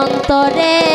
অন্তরে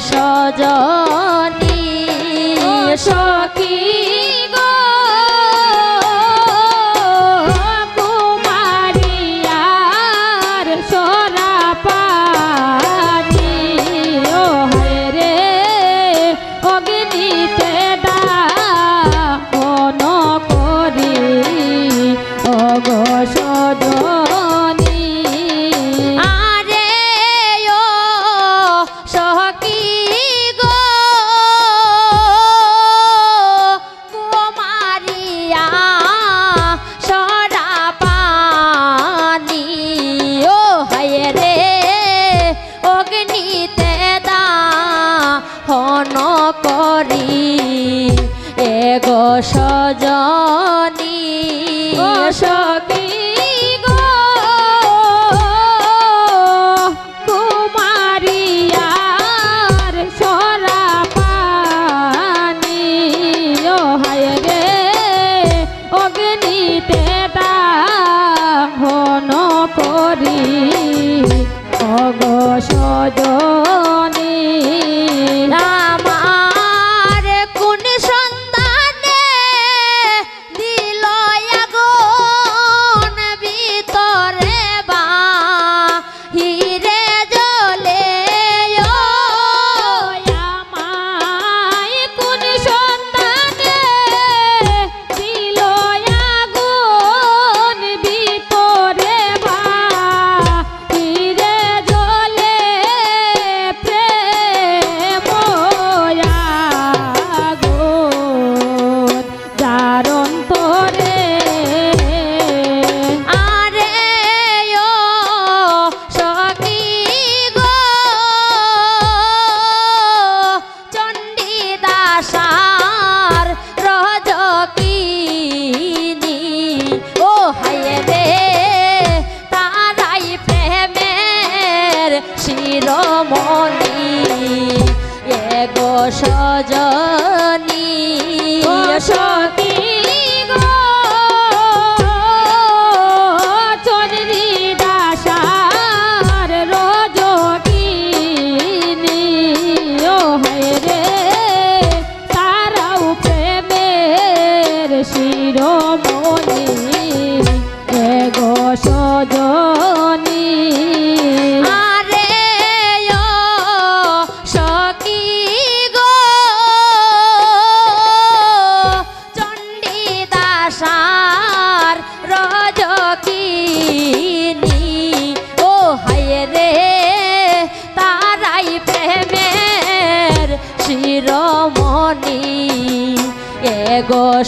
গো গো? সজনী সখী গো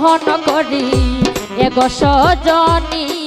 গ্রহণ করি। এগো সজনী